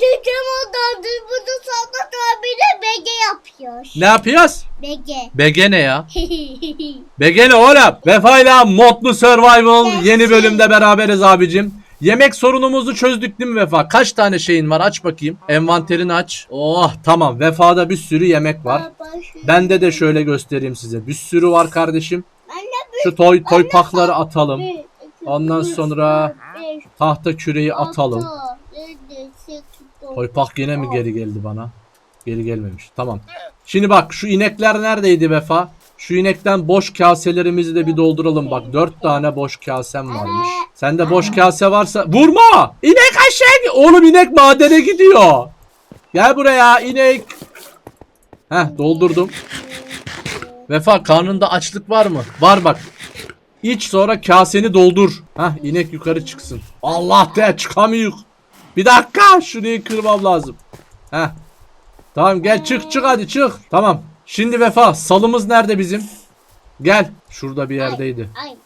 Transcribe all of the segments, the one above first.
dedem oradan burada Samet abiyle BG yapıyoruz. Ne yapıyoruz? BG. BG ne ya? BG ne oğlum? Vefa'yla Modlu Survival Gelsin. yeni bölümde beraberiz abicim. Yemek sorunumuzu çözdük değil mi Vefa? Kaç tane şeyin var? Aç bakayım. Envanterini aç. Oh tamam. Vefa'da bir sürü yemek var. Bende de şöyle göstereyim size. Bir sürü var kardeşim. Şu toy toy pakları atalım. Ondan sonra tahta küreği atalım. Yedi, sekiz, dokuz, Toy pak yine mi geri geldi bana? Geri gelmemiş. Tamam. Şimdi bak şu inekler neredeydi Vefa? Şu inekten boş kaselerimizi de bir dolduralım. Bak dört tane boş kasem varmış. Sende boş kase varsa vurma! İnek aşağı Oğlum inek madene gidiyor. Gel buraya inek. Heh doldurdum. Vefa karnında açlık var mı? Var bak. İç sonra kaseni doldur. Heh inek yukarı çıksın. Allah de çıkamıyor. Bir dakika şurayı kırmam lazım. Heh. Tamam gel çık çık hadi çık. Tamam. Şimdi Vefa salımız nerede bizim? Gel. Şurada bir yerdeydi. Ay.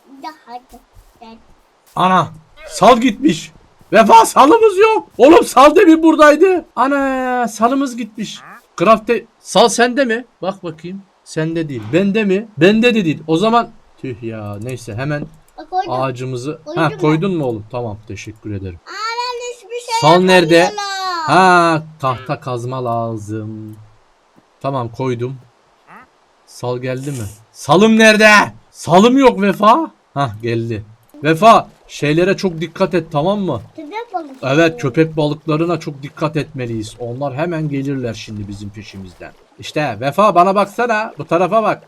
Ana sal gitmiş. Vefa salımız yok. Oğlum sal demin buradaydı. Ana salımız gitmiş. Craft'te sal sende mi? Bak bakayım. Sende değil. Bende mi? Bende de değil. O zaman tüh ya neyse hemen Bak ağacımızı Koydum ha koydun mu oğlum? Tamam teşekkür ederim. Aa Sal nerede? Ha tahta kazma lazım. Tamam koydum. Sal geldi mi? Salım nerede? Salım yok Vefa. Hah geldi. Vefa şeylere çok dikkat et tamam mı? Köpek balığı. Evet köpek balıklarına çok dikkat etmeliyiz. Onlar hemen gelirler şimdi bizim peşimizden. İşte Vefa bana baksana. Bu tarafa bak.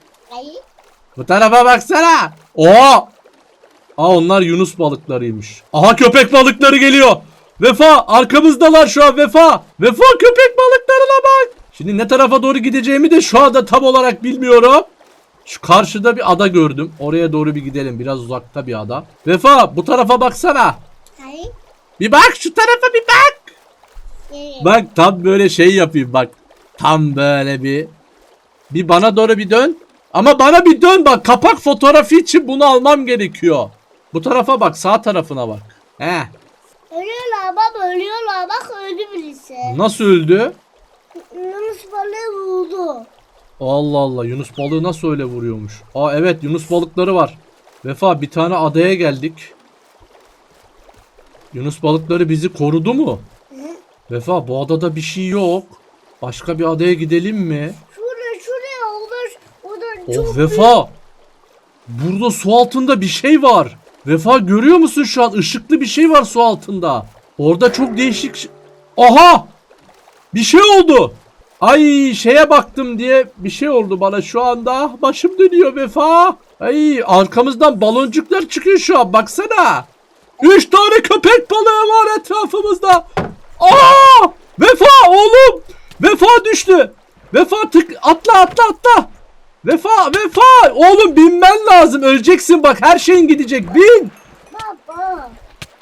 Bu tarafa baksana. Oha. Aa onlar Yunus balıklarıymış. Aha köpek balıkları geliyor. Vefa arkamızdalar şu an Vefa. Vefa köpek balıklarına bak. Şimdi ne tarafa doğru gideceğimi de şu anda tam olarak bilmiyorum. Şu karşıda bir ada gördüm. Oraya doğru bir gidelim. Biraz uzakta bir ada. Vefa bu tarafa baksana. Ay. Bir bak şu tarafa bir bak. Bak tam böyle şey yapayım bak. Tam böyle bir. Bir bana doğru bir dön. Ama bana bir dön bak. Kapak fotoğrafı için bunu almam gerekiyor. Bu tarafa bak. Sağ tarafına bak. He. Ölüyorlar baba ölüyorlar bak öldü birisi. Nasıl öldü? Yunus balığı vurdu. Allah Allah. Yunus balığı nasıl öyle vuruyormuş? Aa evet Yunus balıkları var. Vefa bir tane adaya geldik. Yunus balıkları bizi korudu mu? Vefa bu adada bir şey yok. Başka bir adaya gidelim mi? Şuraya şuraya olur. Orada çok Of Vefa. Burada su altında bir şey var. Vefa görüyor musun şu an? Işıklı bir şey var su altında. Orada çok değişik... Aha! Bir şey oldu. Ay şeye baktım diye bir şey oldu bana şu anda. Başım dönüyor Vefa. Ay arkamızdan baloncuklar çıkıyor şu an baksana. Üç tane köpek balığı var etrafımızda. Aa! Vefa oğlum! Vefa düştü. Vefa tık atla atla atla. Vefa Vefa oğlum binmen lazım öleceksin bak her şeyin gidecek bin.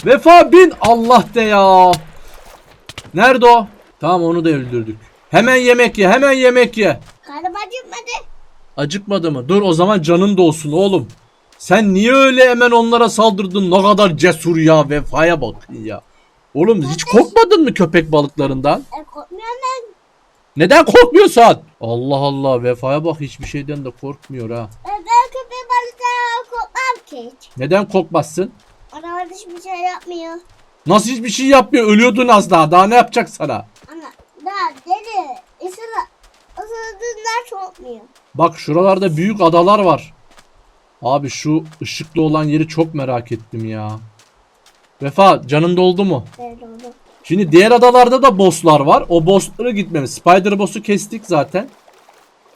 Vefa bin Allah de ya. Nerede o? Tamam onu da öldürdük. Hemen yemek ye hemen yemek ye. Karnım acıkmadı. Acıkmadı mı? Dur o zaman canın da olsun oğlum. Sen niye öyle hemen onlara saldırdın? Ne kadar cesur ya vefaya bakın ya. Oğlum hiç korkmadın mı köpek balıklarından? E korkmuyorum ben. Neden korkmuyorsun? Allah Allah vefaya bak hiçbir şeyden de korkmuyor ha. Ben, ben köpek balıklarına korkmam ki hiç. Neden korkmazsın? Ana hiçbir şey yapmıyor. Nasıl hiçbir şey yapmıyor? Ölüyordun az daha. Daha ne yapacak sana? Ana daha deli. Isıra. Isırdığından korkmuyor. Bak şuralarda büyük adalar var. Abi şu ışıklı olan yeri çok merak ettim ya. Vefa canın doldu mu? Böyle oldu. Şimdi diğer adalarda da bosslar var. O bosslara gitmemiz. Spider boss'u kestik zaten.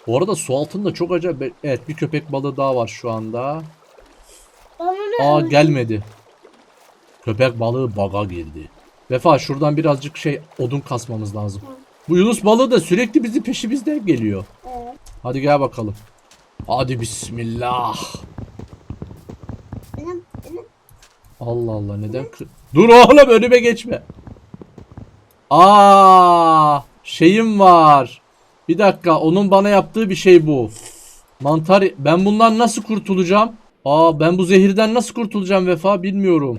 Bu arada su altında çok acayip. Evet bir köpek balığı daha var şu anda. Aa gelmedi. Köpek balığı baga girdi. Vefa şuradan birazcık şey odun kasmamız lazım. Bu Yunus balığı da sürekli bizi peşimizden geliyor. Evet. Hadi gel bakalım. Hadi bismillah. Benim, benim. Allah Allah neden kır... Dur oğlum önüme geçme. Aa, şeyim var. Bir dakika onun bana yaptığı bir şey bu. Mantar ben bundan nasıl kurtulacağım? Aa ben bu zehirden nasıl kurtulacağım Vefa bilmiyorum.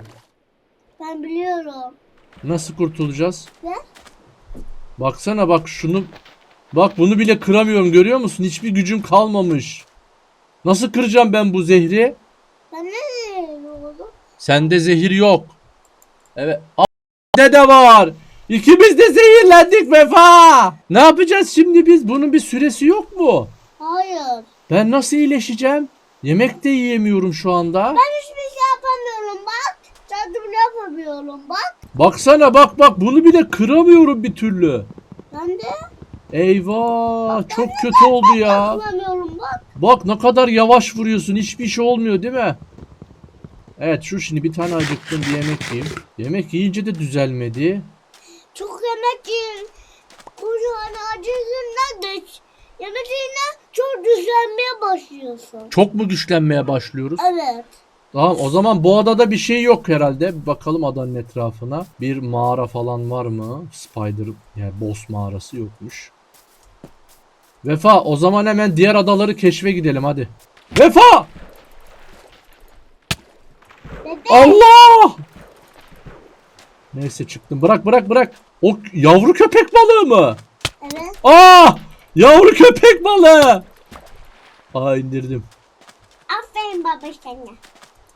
Ben biliyorum. Nasıl kurtulacağız? Ne? Baksana bak şunu. Bak bunu bile kıramıyorum görüyor musun? Hiçbir gücüm kalmamış. Nasıl kıracağım ben bu zehri? Ben ne oldu? Sende zehir yok. Evet. A- de var. İkimiz de zehirlendik Vefa. Ne yapacağız şimdi biz? Bunun bir süresi yok mu? Hayır. Ben nasıl iyileşeceğim? Yemek de yiyemiyorum şu anda. Ben hiçbir bak. Kendim yapamıyorum bak. Baksana bak bak bunu bile kıramıyorum bir türlü. Ben de Eyvah çok kötü oldu ya. bak. Bak ne kadar yavaş vuruyorsun hiçbir şey olmuyor değil mi? Evet şu şimdi bir tane acıktım bir yemek yiyeyim. Yemek yiyince de düzelmedi. Çok yemek yiyin. Kocaman acısından da yemek yiyince çok düzenmeye başlıyorsun. Çok mu güçlenmeye başlıyoruz? Evet. Tamam o zaman bu adada bir şey yok herhalde. Bir bakalım adanın etrafına. Bir mağara falan var mı? Spider yani boss mağarası yokmuş. Vefa o zaman hemen diğer adaları keşfe gidelim hadi. Vefa! Bebe. Allah! Neyse çıktım. Bırak bırak bırak. O yavru köpek balığı mı? Evet. Aa! Yavru köpek balığı. Aa indirdim. Aferin baba sana.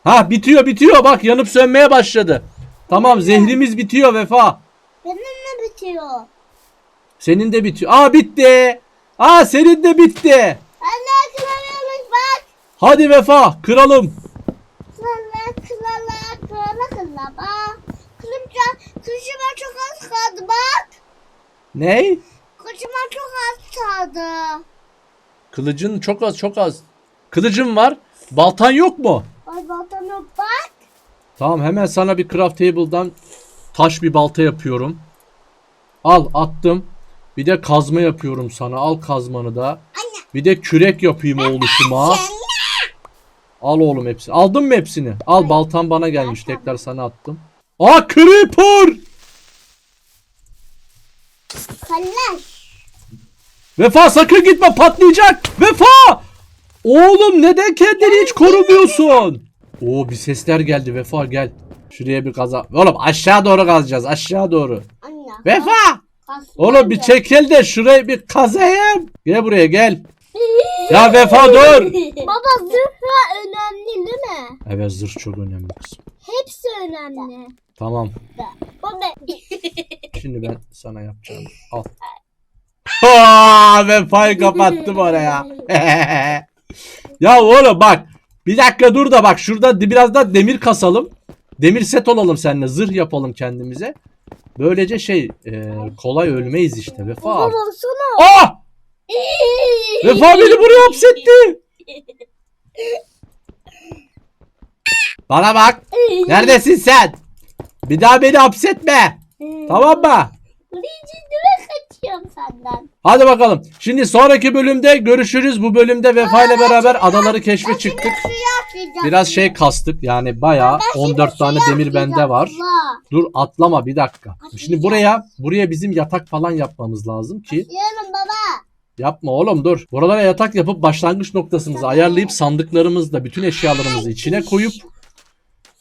Ha bitiyor bitiyor bak yanıp sönmeye başladı. Tamam zehrimiz bitiyor Vefa. Benim ne bitiyor? Senin de bitiyor. Aa bitti. Aa senin de bitti. Anne kılavuz bak. Hadi Vefa kıralım. Kılala kılala kılala kılala bak. Kılımca kışıma çok az kaldı bak. Ney? Kışıma çok az kaldı. Kılıcın çok az çok az. Kılıcın var. Baltan yok mu? Baltama bak. Tamam hemen sana bir craft table'dan taş bir balta yapıyorum. Al attım. Bir de kazma yapıyorum sana. Al kazmanı da. Bir de kürek yapayım oğluşuma. Al oğlum hepsini. Aldın mı hepsini? Al baltan bana gelmiş. Tekrar sana attım. Aa creeper! Kallaş. Vefa sakın gitme patlayacak. Vefa! Oğlum neden kendini hiç korumuyorsun? Oo bir sesler geldi Vefa gel. Şuraya bir kaza. Oğlum aşağı doğru kazacağız aşağı doğru. Anne. Vefa! kas- Oğlum bir çekil de şurayı bir kazayım. Gel buraya gel. Ya Vefa dur. Baba zırhla önemli değil mi? Evet zırh çok önemli kızım. Hepsi önemli. Tamam. Baba. Şimdi ben sana yapacağım. Al. Aa, ben pay kapattım oraya. ya oğlum bak. Bir dakika dur da bak şurada biraz da demir kasalım. Demir set olalım seninle. Zırh yapalım kendimize. Böylece şey e, kolay ölmeyiz işte. Vefa. Baba baksana. Aa! Vefa beni buraya hapsetti. Bana bak. Neredesin sen? Bir daha beni hapsetme. Tamam mı? Ciddi kaçıyorum senden. Hadi bakalım. Şimdi sonraki bölümde görüşürüz. Bu bölümde Vefa ile beraber adaları keşfe çıktık. Biraz şey kastık. Yani bayağı 14 tane demir bende var. Dur atlama bir dakika. Şimdi buraya buraya bizim yatak falan yapmamız lazım ki baba. yapma oğlum dur. Buralara yatak yapıp başlangıç noktasımızı ayarlayıp sandıklarımızda bütün eşyalarımızı içine koyup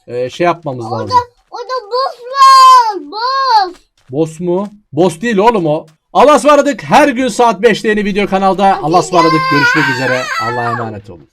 e, şey yapmamız lazım. O da boss var. Boss. Boss mu? Boss değil oğlum o. Allah'a ısmarladık. Her gün saat 5'te yeni video kanalda. Allah'a ısmarladık. Görüşmek üzere. Allah'a emanet olun.